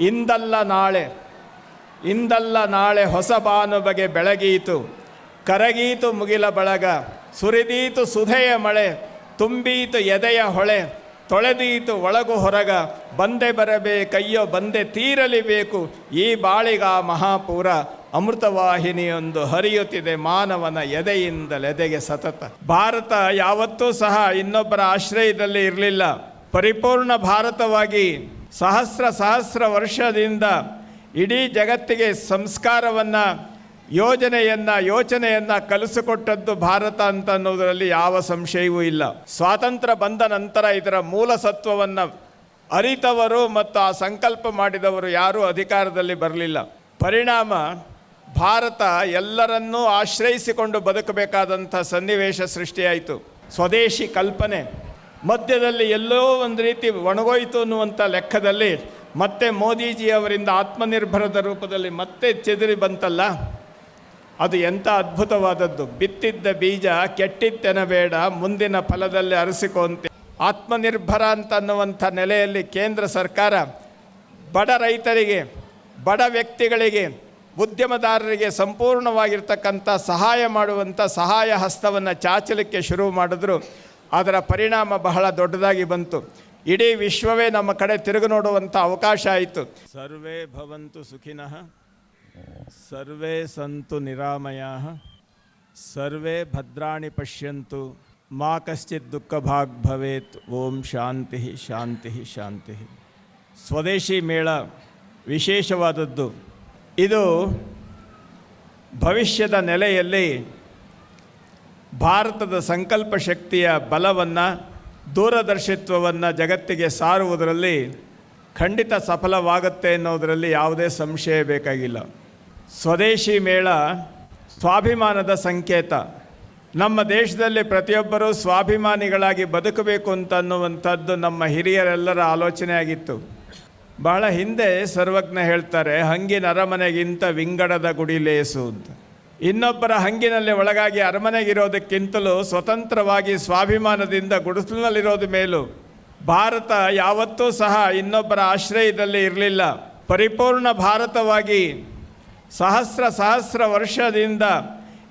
ಇಂದಲ್ಲ ನಾಳೆ ಇಂದಲ್ಲ ನಾಳೆ ಹೊಸ ಬಾನು ಬಗೆ ಬೆಳಗೀತು. ಕರಗೀತು ಮುಗಿಲ ಬಳಗ, ಸುರಿದೀತು ಸುಧೆಯ ಮಳೆ, ತುಂಬೀತು ಎದೆಯ ಹೊಳೆ, ತೊಳೆದೀತು ಒಳಗು ಹೊರಗ, ಬಂದೆ ಬರಬೇಕಯ್ಯೋ ಬಂದೆ ತೀರಲಿ ಬೇಕು ಈ ಬಾಳಿಗ ಮಹಾಪೂರ ಅಮೃತವಾಹಿನಿಯೊಂದು ಹರಿಯುತ್ತಿದೆ ಮಾನವನ ಎದೆಯಿಂದಲೆದೆಗೆ ಸತತ. ಭಾರತ ಯಾವತ್ತೂ ಸಹ ಇನ್ನೊಬ್ಬರ ಆಶ್ರಯದಲ್ಲಿ ಇರಲಿಲ್ಲ. ಪರಿಪೂರ್ಣ ಭಾರತವಾಗಿ ಸಹಸ್ರ ಸಹಸ್ರ ವರ್ಷದಿಂದ ಇಡೀ ಜಗತ್ತಿಗೆ ಸಂಸ್ಕಾರವನ್ನು, ಯೋಜನೆಯನ್ನು, ಯೋಚನೆಯನ್ನು ಕಲಿಸಿಕೊಟ್ಟದ್ದು ಭಾರತ ಅಂತ ಅನ್ನೋದರಲ್ಲಿ ಯಾವ ಸಂಶಯವೂ ಇಲ್ಲ. ಸ್ವಾತಂತ್ರ್ಯ ಬಂದ ನಂತರ ಇದರ ಮೂಲ ಸತ್ವವನ್ನು ಅರಿತವರು ಮತ್ತು ಆ ಸಂಕಲ್ಪ ಮಾಡಿದವರು ಯಾರೂ ಅಧಿಕಾರದಲ್ಲಿ ಬರಲಿಲ್ಲ. ಪರಿಣಾಮ, ಭಾರತ ಎಲ್ಲರನ್ನೂ ಆಶ್ರಯಿಸಿಕೊಂಡು ಬದುಕಬೇಕಾದಂಥ ಸನ್ನಿವೇಶ ಸೃಷ್ಟಿಯಾಯಿತು. ಸ್ವದೇಶಿ ಕಲ್ಪನೆ. ಮಧ್ಯದಲ್ಲಿ ಎಲ್ಲೋ ಒಂದು ರೀತಿ ಒಣಗೋಯಿತು ಅನ್ನುವಂಥ ಲೆಕ್ಕದಲ್ಲಿ ಮತ್ತೆ ಮೋದಿಜಿ ಅವರಿಂದ ಆತ್ಮನಿರ್ಭರದ ರೂಪದಲ್ಲಿ ಮತ್ತೆ ಚೆದರಿ ಬಂತಲ್ಲ, ಅದು ಎಂಥ ಅದ್ಭುತವಾದದ್ದು. ಬಿತ್ತಿದ್ದ ಬೀಜ ಕೆಟ್ಟಿತ್ತೆನಬೇಡ ಮುಂದಿನ ಫಲದಲ್ಲಿ ಅರಸಿಕೊಂತೆ ಆತ್ಮನಿರ್ಭರ ಅಂತ ಅನ್ನುವಂಥ ನೆಲೆಯಲ್ಲಿ ಕೇಂದ್ರ ಸರ್ಕಾರ ಬಡ ರೈತರಿಗೆ, ಬಡ ವ್ಯಕ್ತಿಗಳಿಗೆ, ಉದ್ಯಮದಾರರಿಗೆ ಸಂಪೂರ್ಣವಾಗಿರ್ತಕ್ಕಂಥ ಸಹಾಯ ಮಾಡುವಂಥ ಸಹಾಯ ಹಸ್ತವನ್ನು ಚಾಚಲಿಕ್ಕೆ ಶುರು ಮಾಡಿದ್ರು. ಅದರ ಪರಿಣಾಮ ಬಹಳ ದೊಡ್ಡದಾಗಿ ಬಂತು. ಇಡೀ ವಿಶ್ವವೇ ನಮ್ಮ ಕಡೆ ತಿರುಗು ನೋಡುವಂಥ ಅವಕಾಶ ಆಯಿತು. ಸರ್ವೇ ಭವಂತು ಸುಖಿನಃ, ಸರ್ವೇ ಸಂತು ನಿರಾಮಯ, ಸರ್ವೇ ಭದ್ರಾಣಿ ಪಶ್ಯಂತು, ಮಾ ಕಶ್ಚಿತ್ ದುಃಖ ಭಾಗ್ ಭವೇತ್, ಓಂ ಶಾಂತಿ ಶಾಂತಿ ಶಾಂತಿ. ಸ್ವದೇಶಿ ಮೇಳ ವಿಶೇಷವಾದದ್ದು. ಇದು ಭವಿಷ್ಯದ ನೆಲೆಯಲ್ಲಿ ಭಾರತದ ಸಂಕಲ್ಪ ಶಕ್ತಿಯ ಬಲವನ್ನು, ದೂರದರ್ಶಿತ್ವವನ್ನು ಜಗತ್ತಿಗೆ ಸಾರುವುದರಲ್ಲಿ ಖಂಡಿತ ಸಫಲವಾಗುತ್ತೆ ಅನ್ನೋದರಲ್ಲಿ ಯಾವುದೇ ಸಂಶಯ ಬೇಕಾಗಿಲ್ಲ. ಸ್ವದೇಶಿ ಮೇಳ ಸ್ವಾಭಿಮಾನದ ಸಂಕೇತ. ನಮ್ಮ ದೇಶದಲ್ಲಿ ಪ್ರತಿಯೊಬ್ಬರೂ ಸ್ವಾಭಿಮಾನಿಗಳಾಗಿ ಬದುಕಬೇಕು ಅಂತನ್ನುವಂಥದ್ದು ನಮ್ಮ ಹಿರಿಯರೆಲ್ಲರ ಆಲೋಚನೆ ಆಗಿತ್ತು ಬಹಳ ಹಿಂದೆ ಸರ್ವಜ್ಞ ಹೇಳ್ತಾರೆ, ಹಂಗಿನ ಅರಮನೆಗಿಂತ ವಿಂಗಡದ ಗುಡಿ ಲೇಸು ಅಂತ. ಇನ್ನೊಬ್ಬರ ಹಂಗಿನಲ್ಲಿ ಒಳಗಾಗಿ ಅರಮನೆಗಿರೋದಕ್ಕಿಂತಲೂ ಸ್ವತಂತ್ರವಾಗಿ ಸ್ವಾಭಿಮಾನದಿಂದ ಗುಡಿಸಲಿನಲ್ಲಿರೋದು ಮೇಲು. ಭಾರತ ಯಾವತ್ತೂ ಸಹ ಇನ್ನೊಬ್ಬರ ಆಶ್ರಯದಲ್ಲಿ ಇರಲಿಲ್ಲ. ಪರಿಪೂರ್ಣ ಭಾರತವಾಗಿ ಸಹಸ್ರ ಸಹಸ್ರ ವರ್ಷದಿಂದ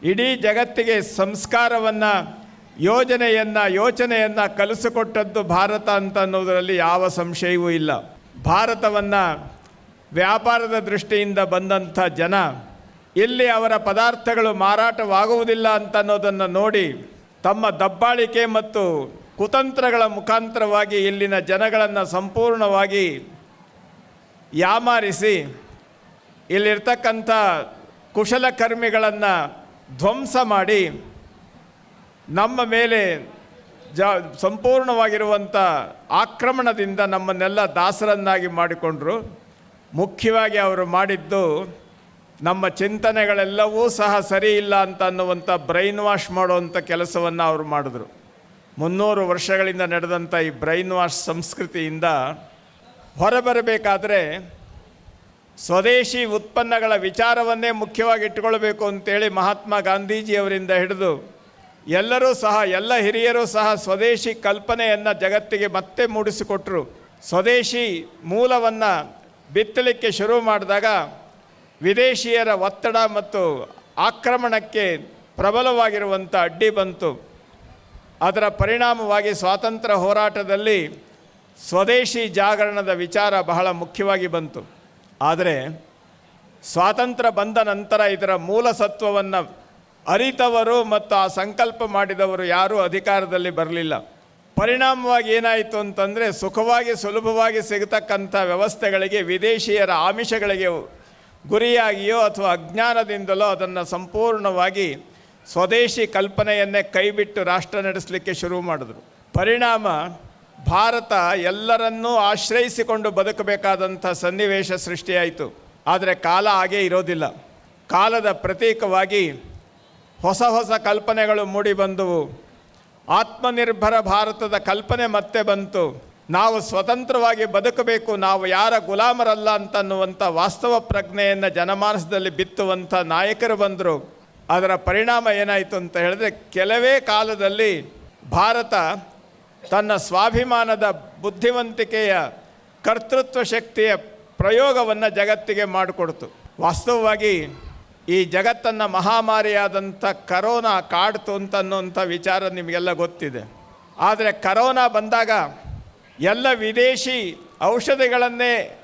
ಇಡೀ ಜಗತ್ತಿಗೆ ಸಂಸ್ಕಾರವನ್ನು, ಯೋಜನೆಯನ್ನು, ಯೋಚನೆಯನ್ನು ಕಲಿಸಿಕೊಟ್ಟದ್ದು ಭಾರತ ಅಂತ ಅನ್ನೋದರಲ್ಲಿ ಯಾವ ಸಂಶಯವೂ ಇಲ್ಲ. ಭಾರತವನ್ನು ವ್ಯಾಪಾರದ ದೃಷ್ಟಿಯಿಂದ ಬಂದಂಥ ಜನ ಇಲ್ಲಿ ಅವರ ಪದಾರ್ಥಗಳು ಮಾರಾಟವಾಗುವುದಿಲ್ಲ ಅಂತ ಅನ್ನೋದನ್ನು ನೋಡಿ ತಮ್ಮ ದಬ್ಬಾಳಿಕೆ ಮತ್ತು ಕುತಂತ್ರಗಳ ಮುಖಾಂತರವಾಗಿ ಇಲ್ಲಿನ ಜನಗಳನ್ನು ಸಂಪೂರ್ಣವಾಗಿ ಯಾಮಾರಿಸಿ ಇಲ್ಲಿರ್ತಕ್ಕಂಥ ಕುಶಲಕರ್ಮಿಗಳನ್ನು ಧ್ವಂಸ ಮಾಡಿ ನಮ್ಮ ಮೇಲೆ ಜ ಸಂಪೂರ್ಣವಾಗಿರುವಂಥ ಆಕ್ರಮಣದಿಂದ ನಮ್ಮನ್ನೆಲ್ಲ ದಾಸರನ್ನಾಗಿ ಮಾಡಿಕೊಂಡರು. ಮುಖ್ಯವಾಗಿ ಅವರು ಮಾಡಿದ್ದು ನಮ್ಮ ಚಿಂತನೆಗಳೆಲ್ಲವೂ ಸಹ ಸರಿ ಇಲ್ಲ ಅಂತ ಅನ್ನುವಂಥ ಬ್ರೈನ್ ವಾಶ್ ಮಾಡುವಂಥ ಕೆಲಸವನ್ನು ಅವರು ಮಾಡಿದ್ರು. ಮುನ್ನೂರು ವರ್ಷಗಳಿಂದ ನಡೆದಂಥ ಈ ಬ್ರೈನ್ ವಾಶ್ ಸಂಸ್ಕೃತಿಯಿಂದ ಹೊರಬರಬೇಕಾದರೆ ಸ್ವದೇಶಿ ಉತ್ಪನ್ನಗಳ ವಿಚಾರವನ್ನೇ ಮುಖ್ಯವಾಗಿ ಇಟ್ಟುಕೊಳ್ಬೇಕು ಅಂತೇಳಿ ಮಹಾತ್ಮ ಗಾಂಧೀಜಿಯವರಿಂದ ಹಿಡಿದು ಎಲ್ಲರೂ ಸಹ, ಎಲ್ಲ ಹಿರಿಯರೂ ಸಹ ಸ್ವದೇಶಿ ಕಲ್ಪನೆಯನ್ನು ಜಗತ್ತಿಗೆ ಮತ್ತೆ ಮೂಡಿಸಿಕೊಟ್ಟರು ಸ್ವದೇಶಿ ಮೂಲವನ್ನು ಬಿತ್ತಲಿಕ್ಕೆ ಶುರು ಮಾಡಿದಾಗ ವಿದೇಶಿಯರ ಒತ್ತಡ ಮತ್ತು ಆಕ್ರಮಣಕ್ಕೆ ಪ್ರಬಲವಾಗಿರುವಂಥ ಅಡ್ಡಿ ಬಂತು. ಅದರ ಪರಿಣಾಮವಾಗಿ ಸ್ವಾತಂತ್ರ್ಯ ಹೋರಾಟದಲ್ಲಿ ಸ್ವದೇಶಿ ಜಾಗರಣದ ವಿಚಾರ ಬಹಳ ಮುಖ್ಯವಾಗಿ ಬಂತು. ಆದರೆ ಸ್ವಾತಂತ್ರ್ಯ ಬಂದ ನಂತರ ಇದರ ಮೂಲ ಸತ್ವವನ್ನು ಅರಿತವರು ಮತ್ತು ಆ ಸಂಕಲ್ಪ ಮಾಡಿದವರು ಯಾರೂ ಅಧಿಕಾರದಲ್ಲಿ ಬರಲಿಲ್ಲ. ಪರಿಣಾಮವಾಗಿ ಏನಾಯಿತು ಅಂತಂದರೆ ಸುಖವಾಗಿ ಸುಲಭವಾಗಿ ಸಿಗತಕ್ಕಂಥ ವ್ಯವಸ್ಥೆಗಳಿಗೆ ವಿದೇಶಿಯರ ಆಮಿಷಗಳಿಗೆ ಗುರಿಯಾಗಿಯೋ ಅಥವಾ ಅಜ್ಞಾನದಿಂದಲೋ ಅದನ್ನು ಸಂಪೂರ್ಣವಾಗಿ ಸ್ವದೇಶಿ ಕಲ್ಪನೆಯನ್ನೇ ಕೈಬಿಟ್ಟು ರಾಷ್ಟ್ರ ನಡೆಸಲಿಕ್ಕೆ ಶುರು ಮಾಡಿದ್ರು. ಪರಿಣಾಮ ಭಾರತ ಎಲ್ಲರನ್ನೂ ಆಶ್ರಯಿಸಿಕೊಂಡು ಬದುಕಬೇಕಾದಂಥ ಸನ್ನಿವೇಶ ಸೃಷ್ಟಿಯಾಯಿತು. ಆದರೆ ಕಾಲ ಹಾಗೇ ಇರೋದಿಲ್ಲ. ಕಾಲದ ಪ್ರತೀಕವಾಗಿ ಹೊಸ ಹೊಸ ಕಲ್ಪನೆಗಳು ಮೂಡಿಬಂದವು ಆತ್ಮನಿರ್ಭರ ಭಾರತದ ಕಲ್ಪನೆ ಮತ್ತೆ ಬಂತು. ನಾವು ಸ್ವತಂತ್ರವಾಗಿ ಬದುಕಬೇಕು, ನಾವು ಯಾರ ಗುಲಾಮರಲ್ಲ ಅಂತನ್ನುವಂಥ ವಾಸ್ತವ ಪ್ರಜ್ಞೆಯನ್ನು ಜನಮಾನಸದಲ್ಲಿ ಬಿತ್ತುವಂಥ ನಾಯಕರು ಬಂದರು. ಅದರ ಪರಿಣಾಮ ಏನಾಯಿತು ಅಂತ ಹೇಳಿದ್ರೆ, ಕೆಲವೇ ಕಾಲದಲ್ಲಿ ಭಾರತ ತನ್ನ ಸ್ವಾಭಿಮಾನದ ಬುದ್ಧಿವಂತಿಕೆಯ ಕರ್ತೃತ್ವ ಶಕ್ತಿಯ ಪ್ರಯೋಗವನ್ನು ಜಗತ್ತಿಗೆ ಮಾಡಿಕೊಡ್ತು. ವಾಸ್ತವವಾಗಿ ಈ ಜಗತ್ತನ್ನು ಮಹಾಮಾರಿಯಾದಂಥ ಕರೋನಾ ಕಾಡ್ತು ಅಂತ ಅನ್ನುವಂಥ ವಿಚಾರ ನಿಮಗೆಲ್ಲ ಗೊತ್ತಿದೆ. ಆದರೆ ಕರೋನಾ ಬಂದಾಗ ಎಲ್ಲ ವಿದೇಶಿ ಔಷಧಿಗಳನ್ನೇ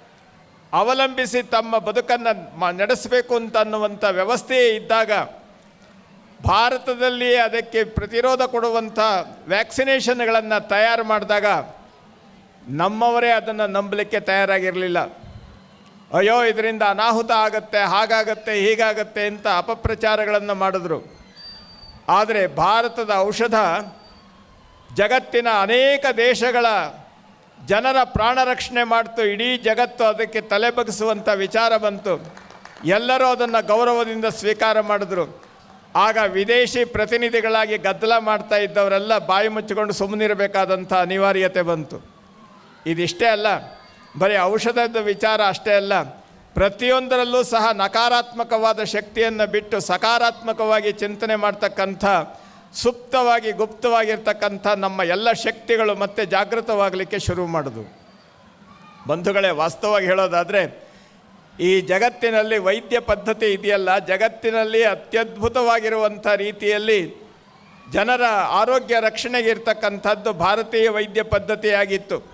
ಅವಲಂಬಿಸಿ ತಮ್ಮ ಬದುಕನ್ನು ಮ, ನಡೆಸಬೇಕು ಅಂತನ್ನುವಂಥ ವ್ಯವಸ್ಥೆ ಇದ್ದಾಗ ಭಾರತದಲ್ಲಿಯೇ ಅದಕ್ಕೆ ಪ್ರತಿರೋಧ ಕೊಡುವಂಥ ವ್ಯಾಕ್ಸಿನೇಷನ್ಗಳನ್ನು ತಯಾರು ಮಾಡಿದಾಗ ನಮ್ಮವರೇ ಅದನ್ನು ನಂಬಲಿಕ್ಕೆ ತಯಾರಾಗಿರಲಿಲ್ಲ. ಅಯ್ಯೋ, ಇದರಿಂದ ಅನಾಹುತ ಆಗತ್ತೆ, ಹಾಗಾಗತ್ತೆ, ಹೀಗಾಗತ್ತೆ ಅಂತ ಅಪಪ್ರಚಾರಗಳನ್ನು ಮಾಡಿದ್ರು. ಆದರೆ ಭಾರತದ ಔಷಧ ಜಗತ್ತಿನ ಅನೇಕ ದೇಶಗಳ ಜನರ ಪ್ರಾಣ ರಕ್ಷಣೆ ಮಾಡ್ತು, ಇಡೀ ಜಗತ್ತು ಅದಕ್ಕೆ ತಲೆ ಬಗ್ಗಿಸುವಂಥ ವಿಚಾರ ಬಂತು. ಎಲ್ಲರೂ ಅದನ್ನು ಗೌರವದಿಂದ ಸ್ವೀಕಾರ ಮಾಡಿದ್ರು. ಆಗ ವಿದೇಶಿ ಪ್ರತಿನಿಧಿಗಳಾಗಿ ಗದ್ದಲ ಮಾಡ್ತಾ ಇದ್ದವರೆಲ್ಲ ಬಾಯಿ ಮುಚ್ಚಿಕೊಂಡು ಸುಮ್ಮನಿರಬೇಕಾದಂಥ ಅನಿವಾರ್ಯತೆ ಬಂತು. ಇದಿಷ್ಟೇ ಅಲ್ಲ, ಬರೀ ಔಷಧದ ವಿಚಾರ ಅಷ್ಟೇ ಅಲ್ಲ, ಪ್ರತಿಯೊಂದರಲ್ಲೂ ಸಹ ನಕಾರಾತ್ಮಕವಾದ ಶಕ್ತಿಯನ್ನು ಬಿಟ್ಟು ಸಕಾರಾತ್ಮಕವಾಗಿ ಚಿಂತನೆ ಮಾಡ್ತಕ್ಕಂಥ ಸುಪ್ತವಾಗಿ ಗುಪ್ತವಾಗಿರ್ತಕ್ಕಂಥ ನಮ್ಮ ಎಲ್ಲ ಶಕ್ತಿಗಳು ಮತ್ತೆ ಜಾಗೃತವಾಗಲಿಕ್ಕೆ ಶುರು ಮಾಡೋದು. ಬಂಧುಗಳೇ, ವಾಸ್ತವವಾಗಿ ಹೇಳೋದಾದರೆ, ಈ ಜಗತ್ತಿನಲ್ಲಿ ವೈದ್ಯ ಪದ್ಧತಿ ಇದೆಯಲ್ಲ, ಜಗತ್ತಿನಲ್ಲಿ ಅತ್ಯದ್ಭುತವಾಗಿರುವಂಥ ರೀತಿಯಲ್ಲಿ ಜನರ ಆರೋಗ್ಯ ರಕ್ಷಣೆಗೆ ಇರ್ತಕ್ಕಂಥದ್ದು ಭಾರತೀಯ ವೈದ್ಯ ಪದ್ಧತಿಯಾಗಿತ್ತು.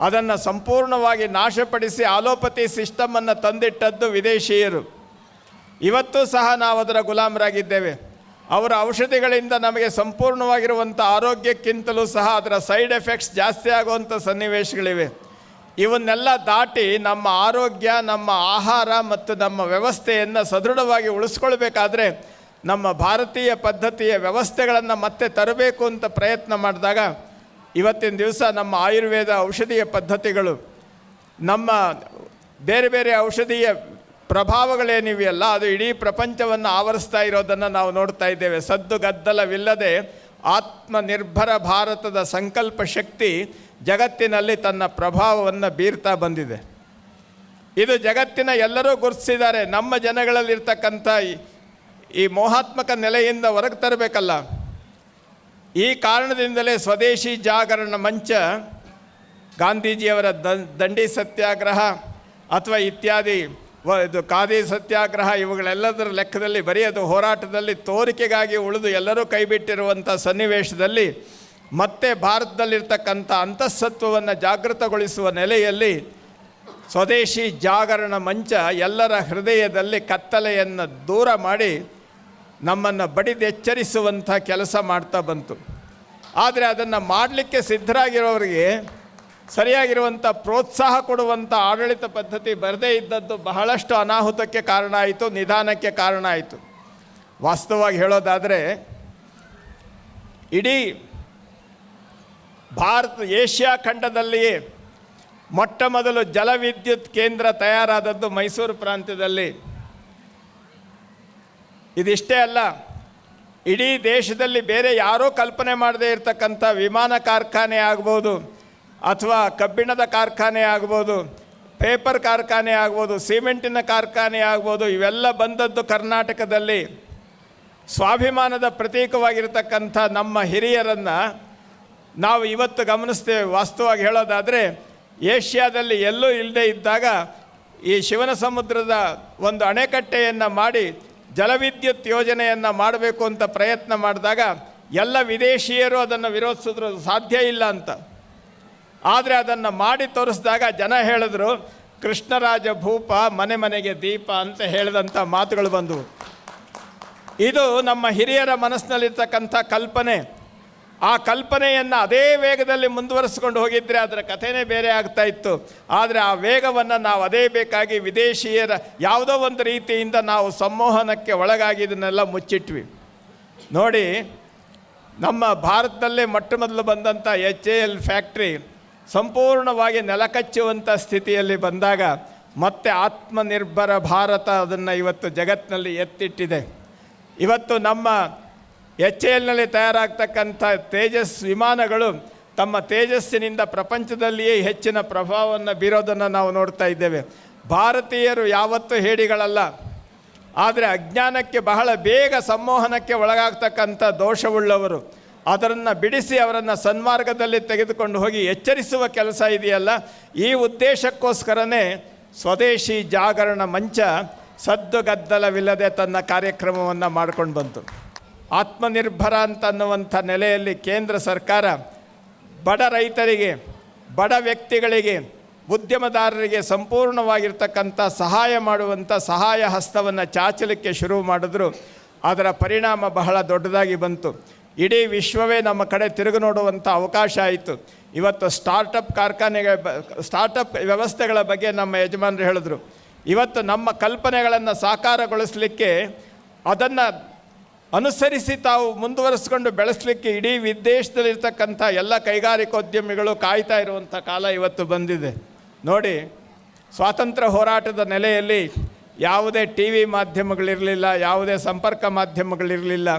ಅದನ್ನು ಸಂಪೂರ್ಣವಾಗಿ ನಾಶಪಡಿಸಿ ಆಲೋಪತಿ ಸಿಸ್ಟಮನ್ನು ತಂದಿಟ್ಟದ್ದು ವಿದೇಶೀಯರು. ಇವತ್ತು ಸಹ ನಾವು ಅದರ ಗುಲಾಮರಾಗಿದ್ದೇವೆ. ಅವರ ಔಷಧಿಗಳಿಂದ ನಮಗೆ ಸಂಪೂರ್ಣವಾಗಿರುವಂಥ ಆರೋಗ್ಯಕ್ಕಿಂತಲೂ ಸಹ ಅದರ ಸೈಡ್ ಎಫೆಕ್ಟ್ಸ್ ಜಾಸ್ತಿ ಆಗುವಂಥ ಸನ್ನಿವೇಶಗಳಿವೆ. ಇವನ್ನೆಲ್ಲ ದಾಟಿ ನಮ್ಮ ಆರೋಗ್ಯ, ನಮ್ಮ ಆಹಾರ ಮತ್ತು ನಮ್ಮ ವ್ಯವಸ್ಥೆಯನ್ನು ಸದೃಢವಾಗಿ ಉಳಿಸ್ಕೊಳ್ಬೇಕಾದ್ರೆ ನಮ್ಮ ಭಾರತೀಯ ಪದ್ಧತಿಯ ವ್ಯವಸ್ಥೆಗಳನ್ನು ಮತ್ತೆ ತರಬೇಕು ಅಂತ ಪ್ರಯತ್ನ ಮಾಡಿದಾಗ ಇವತ್ತಿನ ದಿವಸ ನಮ್ಮ ಆಯುರ್ವೇದ ಔಷಧೀಯ ಪದ್ಧತಿಗಳು, ನಮ್ಮ ಬೇರೆ ಬೇರೆ ಔಷಧೀಯ ಪ್ರಭಾವಗಳೇನಿವೆಯಲ್ಲ, ಅದು ಇಡೀ ಪ್ರಪಂಚವನ್ನು ಆವರಿಸ್ತಾ ಇರೋದನ್ನು ನಾವು ನೋಡ್ತಾ ಇದ್ದೇವೆ. ಸದ್ದು ಗದ್ದಲವಿಲ್ಲದೆ ಆತ್ಮನಿರ್ಭರ ಭಾರತದ ಸಂಕಲ್ಪ ಶಕ್ತಿ ಜಗತ್ತಿನಲ್ಲಿ ತನ್ನ ಪ್ರಭಾವವನ್ನು ಬೀರ್ತಾ ಬಂದಿದೆ. ಇದು ಜಗತ್ತಿನ ಎಲ್ಲರೂ ಗುರುತಿಸಿದ್ದಾರೆ. ನಮ್ಮ ಜನಗಳಲ್ಲಿರ್ತಕ್ಕಂಥ ಈ- ಮೋಹಾತ್ಮಕ ನೆಲೆಯಿಂದ ಹೊರಗೆ ತರಬೇಕಲ್ಲ. ಈ ಕಾರಣದಿಂದಲೇ ಸ್ವದೇಶಿ ಜಾಗರಣ ಮಂಚ, ಗಾಂಧೀಜಿಯವರ ದಂಡಿ ಸತ್ಯಾಗ್ರಹ ಅಥವಾ ಇತ್ಯಾದಿ ಇದು ಖಾದಿ ಸತ್ಯಾಗ್ರಹ ಇವುಗಳೆಲ್ಲದರ ಲೆಕ್ಕದಲ್ಲಿ ಬರೀ ಅದು ಹೋರಾಟದಲ್ಲಿ ತೋರಿಕೆಗಾಗಿ ಉಳಿದು ಎಲ್ಲರೂ ಕೈಬಿಟ್ಟಿರುವಂಥ ಸನ್ನಿವೇಶದಲ್ಲಿ ಮತ್ತೆ ಭಾರತದಲ್ಲಿರ್ತಕ್ಕಂಥ ಅಂತಃಸತ್ವವನ್ನು ಜಾಗೃತಗೊಳಿಸುವ ನೆಲೆಯಲ್ಲಿ ಸ್ವದೇಶಿ ಜಾಗರಣ ಮಂಚ ಎಲ್ಲರ ಹೃದಯದಲ್ಲಿ ಕತ್ತಲೆಯನ್ನು ದೂರ ಮಾಡಿ ನಮ್ಮನ್ನು ಬಡಿದೆಚ್ಚರಿಸುವಂಥ ಕೆಲಸ ಮಾಡ್ತಾ ಬಂತು. ಆದರೆ ಅದನ್ನು ಮಾಡಲಿಕ್ಕೆ ಸಿದ್ಧರಾಗಿರೋರಿಗೆ ಸರಿಯಾಗಿರುವಂಥ ಪ್ರೋತ್ಸಾಹ ಕೊಡುವಂಥ ಆಡಳಿತ ಪದ್ಧತಿ ಬರದೇ ಇದ್ದದ್ದು ಬಹಳಷ್ಟು ಅನಾಹುತಕ್ಕೆ ಕಾರಣ ಆಯಿತು, ನಿಧಾನಕ್ಕೆ ಕಾರಣ ಆಯಿತು. ವಾಸ್ತವವಾಗಿ ಹೇಳೋದಾದರೆ, ಇಡೀ ಭಾರತ, ಏಷ್ಯಾ ಖಂಡದಲ್ಲಿಯೇ ಮೊಟ್ಟ ಮೊದಲು ಜಲವಿದ್ಯುತ್ ಕೇಂದ್ರ ತಯಾರಾದದ್ದು ಮೈಸೂರು ಪ್ರಾಂತ್ಯದಲ್ಲಿ. ಇದಿಷ್ಟೇ ಅಲ್ಲ, ಇಡೀ ದೇಶದಲ್ಲಿ ಬೇರೆ ಯಾರೂ ಕಲ್ಪನೆ ಮಾಡದೇ ಇರತಕ್ಕಂಥ ವಿಮಾನ ಕಾರ್ಖಾನೆ ಆಗ್ಬೋದು ಅಥವಾ ಕಬ್ಬಿಣದ ಕಾರ್ಖಾನೆ ಆಗ್ಬೋದು, ಪೇಪರ್ ಕಾರ್ಖಾನೆ ಆಗ್ಬೋದು, ಸಿಮೆಂಟಿನ ಕಾರ್ಖಾನೆ ಆಗ್ಬೋದು, ಇವೆಲ್ಲ ಬಂದದ್ದು ಕರ್ನಾಟಕದಲ್ಲಿ. ಸ್ವಾಭಿಮಾನದ ಪ್ರತೀಕವಾಗಿರತಕ್ಕಂಥ ನಮ್ಮ ಹಿರಿಯರನ್ನು ನಾವು ಇವತ್ತು ಗಮನಿಸ್ತೇವೆ. ವಾಸ್ತವವಾಗಿ ಹೇಳೋದಾದರೆ, ಏಷ್ಯಾದಲ್ಲಿ ಎಲ್ಲೂ ಇಲ್ಲದೆ ಇದ್ದಾಗ ಈ ಶಿವನ ಸಮುದ್ರದ ಒಂದು ಅಣೆಕಟ್ಟೆಯನ್ನು ಮಾಡಿ ಜಲವಿದ್ಯುತ್ ಯೋಜನೆಯನ್ನು ಮಾಡಬೇಕು ಅಂತ ಪ್ರಯತ್ನ ಮಾಡಿದಾಗ ಎಲ್ಲ ವಿದೇಶಿಯರು ಅದನ್ನು ವಿರೋಧಿಸಿದ್ರು ಸಾಧ್ಯ ಇಲ್ಲ ಅಂತ. ಆದರೆ ಅದನ್ನು ಮಾಡಿ ತೋರಿಸಿದಾಗ ಜನ ಹೇಳಿದ್ರು ಕೃಷ್ಣರಾಜ ಭೂಪ ಮನೆ ಮನೆಗೆ ದೀಪ ಅಂತ ಹೇಳಿದಂಥ ಮಾತುಗಳು ಬಂದವು. ಇದು ನಮ್ಮ ಹಿರಿಯರ ಮನಸ್ಸಿನಲ್ಲಿರ್ತಕ್ಕಂಥ ಕಲ್ಪನೆ. ಆ ಕಲ್ಪನೆಯನ್ನು ಅದೇ ವೇಗದಲ್ಲಿ ಮುಂದುವರಿಸ್ಕೊಂಡು ಹೋಗಿದ್ದರೆ ಅದರ ಕಥೆನೇ ಬೇರೆ ಆಗ್ತಾ ಇತ್ತು. ಆದರೆ ಆ ವೇಗವನ್ನು ನಾವು ಅದೇ ಬೇಕಾಗಿ ವಿದೇಶಿಯರ ಯಾವುದೋ ಒಂದು ರೀತಿಯಿಂದ ನಾವು ಸಂಮೋಹನಕ್ಕೆ ಒಳಗಾಗಿ ಇದನ್ನೆಲ್ಲ ಮುಚ್ಚಿಟ್ವಿ. ನೋಡಿ, ನಮ್ಮ ಭಾರತದಲ್ಲೇ ಮೊಟ್ಟ ಮೊದಲು ಬಂದಂಥ ಎಚ್ ಎ ಎಲ್ ಫ್ಯಾಕ್ಟ್ರಿ ಸಂಪೂರ್ಣವಾಗಿ ನೆಲಕಚ್ಚುವಂಥ ಸ್ಥಿತಿಯಲ್ಲಿ ಬಂದಾಗ ಮತ್ತೆ ಆತ್ಮನಿರ್ಭರ ಭಾರತ ಅದನ್ನು ಇವತ್ತು ಜಗತ್ತಿನಲ್ಲಿ ಎತ್ತಿಟ್ಟಿದೆ. ಇವತ್ತು ನಮ್ಮ ಎಚ್ ಎಲ್ನಲ್ಲಿ ತಯಾರಾಗ್ತಕ್ಕಂಥ ತೇಜಸ್ ವಿಮಾನಗಳು ತಮ್ಮ ತೇಜಸ್ಸಿನಿಂದ ಪ್ರಪಂಚದಲ್ಲಿಯೇ ಹೆಚ್ಚಿನ ಪ್ರಭಾವವನ್ನು ಬೀರೋದನ್ನು ನಾವು ನೋಡ್ತಾ ಇದ್ದೇವೆ. ಭಾರತೀಯರು ಯಾವತ್ತೂ ಹೇಡಿಗಳಲ್ಲ. ಆದರೆ ಅಜ್ಞಾನಕ್ಕೆ ಬಹಳ ಬೇಗ ಸಂಮೋಹನಕ್ಕೆ ಒಳಗಾಗ್ತಕ್ಕಂಥ ದೋಷವುಳ್ಳವರು. ಅದನ್ನು ಬಿಡಿಸಿ ಅವರನ್ನು ಸನ್ಮಾರ್ಗದಲ್ಲಿ ತೆಗೆದುಕೊಂಡು ಹೋಗಿ ಎಚ್ಚರಿಸುವ ಕೆಲಸ ಇದೆಯಲ್ಲ, ಈ ಉದ್ದೇಶಕ್ಕೋಸ್ಕರನೇ ಸ್ವದೇಶಿ ಜಾಗರಣ ಮಂಚ ಸದ್ದು ಗದ್ದಲವಿಲ್ಲದೆ ತನ್ನ ಕಾರ್ಯಕ್ರಮವನ್ನು ಮಾಡ್ಕೊಂಡು ಬಂತು. ಆತ್ಮನಿರ್ಭರ ಅಂತನ್ನುವಂಥ ನೆಲೆಯಲ್ಲಿ ಕೇಂದ್ರ ಸರ್ಕಾರ ಬಡ ರೈತರಿಗೆ, ಬಡ ವ್ಯಕ್ತಿಗಳಿಗೆ, ಉದ್ಯಮದಾರರಿಗೆ ಸಂಪೂರ್ಣವಾಗಿರ್ತಕ್ಕಂಥ ಸಹಾಯ ಮಾಡುವಂಥ ಸಹಾಯ ಹಸ್ತವನ್ನು ಚಾಚಲಿಕ್ಕೆ ಶುರು ಮಾಡಿದ್ರು. ಅದರ ಪರಿಣಾಮ ಬಹಳ ದೊಡ್ಡದಾಗಿ ಬಂತು. ಇಡೀ ವಿಶ್ವವೇ ನಮ್ಮ ಕಡೆ ತಿರುಗಿ ನೋಡುವಂಥ ಅವಕಾಶ ಆಯಿತು. ಇವತ್ತು ಸ್ಟಾರ್ಟಪ್ ಕಾರ್ಖಾನೆಗೆ ಸ್ಟಾರ್ಟಪ್ ವ್ಯವಸ್ಥೆಗಳ ಬಗ್ಗೆ ನಮ್ಮ ಯಜಮಾನರು ಹೇಳಿದ್ರು. ಇವತ್ತು ನಮ್ಮ ಕಲ್ಪನೆಗಳನ್ನು ಸಾಕಾರಗೊಳಿಸಲಿಕ್ಕೆ ಅದನ್ನು ಅನುಸರಿಸಿ ತಾವು ಮುಂದುವರಿಸ್ಕೊಂಡು ಬೆಳೆಸಲಿಕ್ಕೆ ಇಡೀ ವಿದೇಶದಲ್ಲಿರ್ತಕ್ಕಂಥ ಎಲ್ಲ ಕೈಗಾರಿಕೋದ್ಯಮಿಗಳು ಕಾಯ್ತಾ ಇರುವಂಥ ಕಾಲ ಇವತ್ತು ಬಂದಿದೆ. ನೋಡಿ, ಸ್ವಾತಂತ್ರ್ಯ ಹೋರಾಟದ ನೆಲೆಯಲ್ಲಿ ಯಾವುದೇ ಟಿ ವಿ ಮಾಧ್ಯಮಗಳಿರಲಿಲ್ಲ, ಯಾವುದೇ ಸಂಪರ್ಕ ಮಾಧ್ಯಮಗಳಿರಲಿಲ್ಲ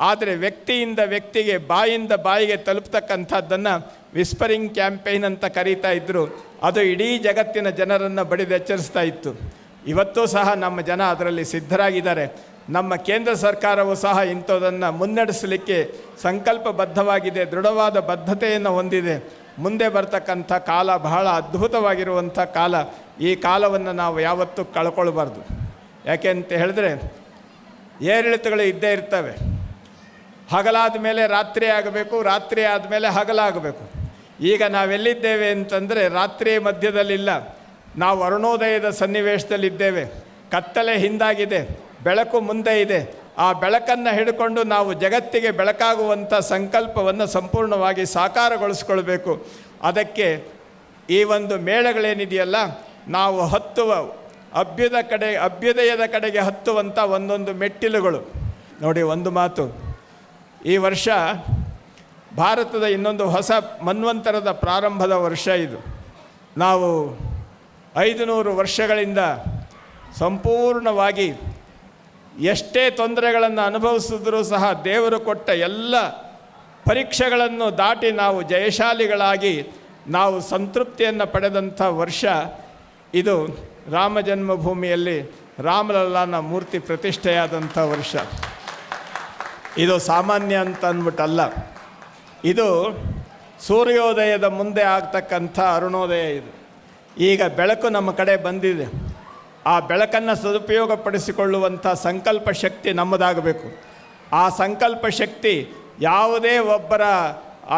ಆದರೆ ವ್ಯಕ್ತಿಯಿಂದ ವ್ಯಕ್ತಿಗೆ, ಬಾಯಿಂದ ಬಾಯಿಗೆ ತಲುಪ್ತಕ್ಕಂಥದ್ದನ್ನು ವಿಸ್ಪರಿಂಗ್ ಕ್ಯಾಂಪೇನ್ ಅಂತ ಕರೀತಾ ಇದ್ದರು ಅದು ಇಡೀ ಜಗತ್ತಿನ ಜನರನ್ನು ಬಡಿದೆಚ್ಚರಿಸ್ತಾ ಇತ್ತು. ಇವತ್ತೂ ಸಹ ನಮ್ಮ ಜನ ಅದರಲ್ಲಿ ಸಿದ್ಧರಾಗಿದ್ದಾರೆ. ನಮ್ಮ ಕೇಂದ್ರ ಸರ್ಕಾರವು ಸಹ ಇಂಥದನ್ನು ಮುನ್ನಡೆಸಲಿಕ್ಕೆ ಸಂಕಲ್ಪಬದ್ಧವಾಗಿದೆ, ದೃಢವಾದ ಬದ್ಧತೆಯನ್ನು ಹೊಂದಿದೆ. ಮುಂದೆ ಬರ್ತಕ್ಕಂಥ ಕಾಲ ಬಹಳ ಅದ್ಭುತವಾಗಿರುವಂಥ ಕಾಲ. ಈ ಕಾಲವನ್ನು ನಾವು ಯಾವತ್ತೂ ಕಳ್ಕೊಳ್ಬಾರ್ದು. ಯಾಕೆ ಅಂತ ಹೇಳಿದ್ರೆ ಏರಿಳಿತಗಳು ಇದ್ದೇ ಇರ್ತವೆ. ಹಗಲಾದ ಮೇಲೆ ರಾತ್ರಿ ಆಗಬೇಕು, ರಾತ್ರಿ ಆದಮೇಲೆ ಹಗಲಾಗಬೇಕು. ಈಗ ನಾವೆಲ್ಲಿದ್ದೇವೆ ಅಂತಂದರೆ ರಾತ್ರಿ ಮಧ್ಯದಲ್ಲಿಲ್ಲ. ನಾವು ಅರುಣೋದಯದ ಸನ್ನಿವೇಶದಲ್ಲಿದ್ದೇವೆ. ಕತ್ತಲೆ ಹಿಂದಾಗಿದೆ, ಬೆಳಕು ಮುಂದೆ ಇದೆ. ಆ ಬೆಳಕನ್ನು ಹಿಡ್ಕೊಂಡು ನಾವು ಜಗತ್ತಿಗೆ ಬೆಳಕಾಗುವಂಥ ಸಂಕಲ್ಪವನ್ನು ಸಂಪೂರ್ಣವಾಗಿ ಸಾಕಾರಗೊಳಿಸ್ಕೊಳ್ಬೇಕು. ಅದಕ್ಕೆ ಈ ಒಂದು ಮೇಳಗಳೇನಿದೆಯಲ್ಲ, ನಾವು ಹತ್ತುವ ಅಭ್ಯುದ ಕಡೆ ಅಭ್ಯುದಯದ ಕಡೆಗೆ ಹತ್ತುವಂಥ ಒಂದೊಂದು ಮೆಟ್ಟಿಲುಗಳು. ನೋಡಿ ಒಂದು ಮಾತು. ಈ ವರ್ಷ ಭಾರತದ ಇನ್ನೊಂದು ಹೊಸ ಮನ್ವಂತರದ ಪ್ರಾರಂಭದ ವರ್ಷ ಇದು. ನಾವು ಐದು ನೂರು ವರ್ಷಗಳಿಂದ ಸಂಪೂರ್ಣವಾಗಿ ಎಷ್ಟೇ ತೊಂದರೆಗಳನ್ನು ಅನುಭವಿಸಿದ್ರೂ ಸಹ ದೇವರು ಕೊಟ್ಟ ಎಲ್ಲ ಪರೀಕ್ಷೆಗಳನ್ನು ದಾಟಿ ನಾವು ಜಯಶಾಲಿಗಳಾಗಿ ನಾವು ಸಂತೃಪ್ತಿಯನ್ನು ಪಡೆದಂಥ ವರ್ಷ ಇದು ರಾಮ ಜನ್ಮಭೂಮಿಯಲ್ಲಿ ರಾಮಲಲ್ಲಾನ ಮೂರ್ತಿ ಪ್ರತಿಷ್ಠೆಯಾದಂಥ ವರ್ಷ. ಇದು ಸಾಮಾನ್ಯ ಅಂತ ಅಂದ್ಬಿಟ್ಟಲ್ಲ ಇದು ಸೂರ್ಯೋದಯದ ಮುಂದೆ ಆಗ್ತಕ್ಕಂಥ ಅರುಣೋದಯ ಇದು. ಈಗ ಬೆಳಕು ನಮ್ಮ ಕಡೆ ಬಂದಿದೆ. ಆ ಬೆಳಕನ್ನು ಸದುಪಯೋಗಪಡಿಸಿಕೊಳ್ಳುವಂಥ ಸಂಕಲ್ಪ ಶಕ್ತಿ ನಮ್ಮದಾಗಬೇಕು. ಆ ಸಂಕಲ್ಪ ಶಕ್ತಿ ಯಾವುದೇ ಒಬ್ಬರ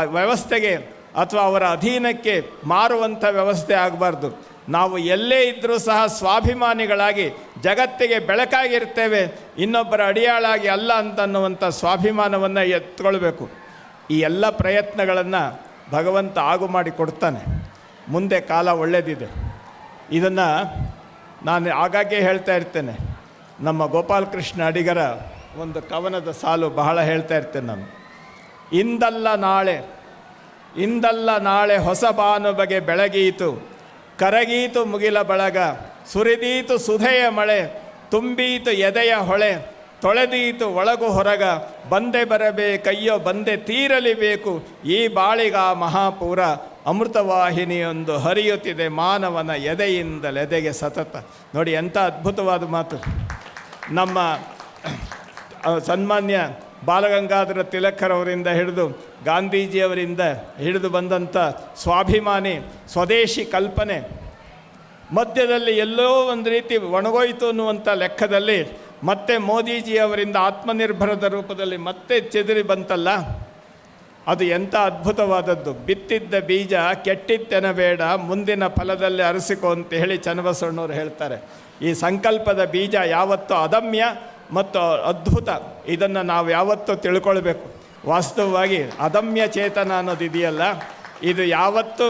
ವ್ಯವಸ್ಥೆಗೆ ಅಥವಾ ಅವರ ಅಧೀನಕ್ಕೆ ಮಾರುವಂಥ ವ್ಯವಸ್ಥೆ ಆಗಬಾರ್ದು. ನಾವು ಎಲ್ಲೇ ಇದ್ದರೂ ಸಹ ಸ್ವಾಭಿಮಾನಿಗಳಾಗಿ ಜಗತ್ತಿಗೆ ಬೆಳಕಾಗಿರ್ತೇವೆ, ಇನ್ನೊಬ್ಬರ ಅಡಿಯಾಳಾಗಿ ಅಲ್ಲ ಅಂತನ್ನುವಂಥ ಸ್ವಾಭಿಮಾನವನ್ನು ಎತ್ಕೊಳ್ಬೇಕು. ಈ ಎಲ್ಲ ಪ್ರಯತ್ನಗಳನ್ನು ಭಗವಂತ ಆಗು ಮಾಡಿ ಕೊಡ್ತಾನೆ. ಮುಂದೆ ಕಾಲ ಒಳ್ಳೆಯದಿದೆ ಇದನ್ನು ನಾನು ಆಗಾಗ್ಗೆ ಹೇಳ್ತಾ ಇರ್ತೇನೆ. ನಮ್ಮ ಗೋಪಾಲಕೃಷ್ಣ ಅಡಿಗರ ಒಂದು ಕವನದ ಸಾಲು ಬಹಳ ಹೇಳ್ತಾ ಇರ್ತೇನೆ ನಾನು. ಇಂದಲ್ಲ ನಾಳೆ ಇಂದಲ್ಲ ನಾಳೆ ಹೊಸ ಬಾನು ಬಗೆ ಬೆಳಗೀತು. ಕರಗೀತು ಮುಗಿಲ ಬಳಗ, ಸುರಿದೀತು ಸುಧೆಯ ಮಳೆ, ತುಂಬೀತು ಎದೆಯ ಹೊಳೆ, ತೊಳೆದೀತು ಒಳಗು ಹೊರಗ, ಬಂದೆ ಬರಬೇಕಯ್ಯೋ ಬಂದೆ ತೀರಲಿಬೇಕು ಈ ಬಾಳಿಗ ಮಹಾಪೂರ ಅಮೃತವಾಹಿನಿಯೊಂದು ಹರಿಯುತ್ತಿದೆ ಮಾನವನ ಎದೆಯಿಂದಲೆದೆಗೆ ಸತತ. ನೋಡಿ ಎಂಥ ಅದ್ಭುತವಾದ ಮಾತು. ನಮ್ಮ ಸನ್ಮಾನ್ಯ ಬಾಲಗಂಗಾಧರ ತಿಲಕರವರಿಂದ ಹಿಡಿದು ಗಾಂಧೀಜಿಯವರಿಂದ ಹಿಡಿದು ಬಂದಂಥ ಸ್ವಾಭಿಮಾನಿ ಸ್ವದೇಶಿ ಕಲ್ಪನೆ ಮಧ್ಯದಲ್ಲಿ ಎಲ್ಲೋ ಒಂದು ರೀತಿ ಒಣಗೋಯಿತು ಅನ್ನುವಂಥ ಲೆಕ್ಕದಲ್ಲಿ ಮತ್ತೆ ಮೋದಿಜಿಯವರಿಂದ ಆತ್ಮನಿರ್ಭರದ ರೂಪದಲ್ಲಿ ಮತ್ತೆ ಚೆದರಿ ಬಂತಲ್ಲ? ಅದು ಎಂಥ ಅದ್ಭುತವಾದದ್ದು. ಬಿತ್ತಿದ್ದ ಬೀಜ ಕೆಟ್ಟಿತ್ತೆನಬೇಡ ಮುಂದಿನ ಫಲದಲ್ಲಿ ಅರಸಿಕೋ ಅಂತ ಹೇಳಿ ಚನ್ನಬಸವಣ್ಣವ್ರು ಹೇಳ್ತಾರೆ. ಈ ಸಂಕಲ್ಪದ ಬೀಜ ಯಾವತ್ತೂ ಅದಮ್ಯ ಮತ್ತು ಅದ್ಭುತ. ಇದನ್ನು ನಾವು ಯಾವತ್ತೂ ತಿಳ್ಕೊಳ್ಬೇಕು. ವಾಸ್ತವವಾಗಿ ಅದಮ್ಯ ಚೇತನ ಅನ್ನೋದು ಇದೆಯಲ್ಲ, ಇದು ಯಾವತ್ತೂ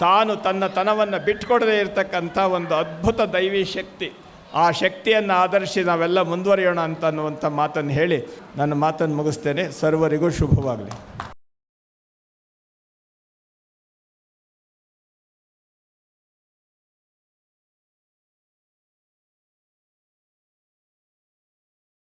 ತಾನು ತನ್ನ ತನವನ್ನು ಬಿಟ್ಕೊಡದೇ ಇರತಕ್ಕಂಥ ಒಂದು ಅದ್ಭುತ ದೈವಿ ಶಕ್ತಿ. ಆ ಶಕ್ತಿಯನ್ನು ಆಧರಿಸಿ ನಾವೆಲ್ಲ ಮುಂದುವರಿಯೋಣ ಅಂತ ಅನ್ನುವಂಥ ಮಾತನ್ನು ಹೇಳಿ, ನನ್ನ ಮಾತನ್ನು ಮುಗಿಸ್ತೇನೆ. ಸರ್ವರಿಗೂ ಶುಭವಾಗಲಿ.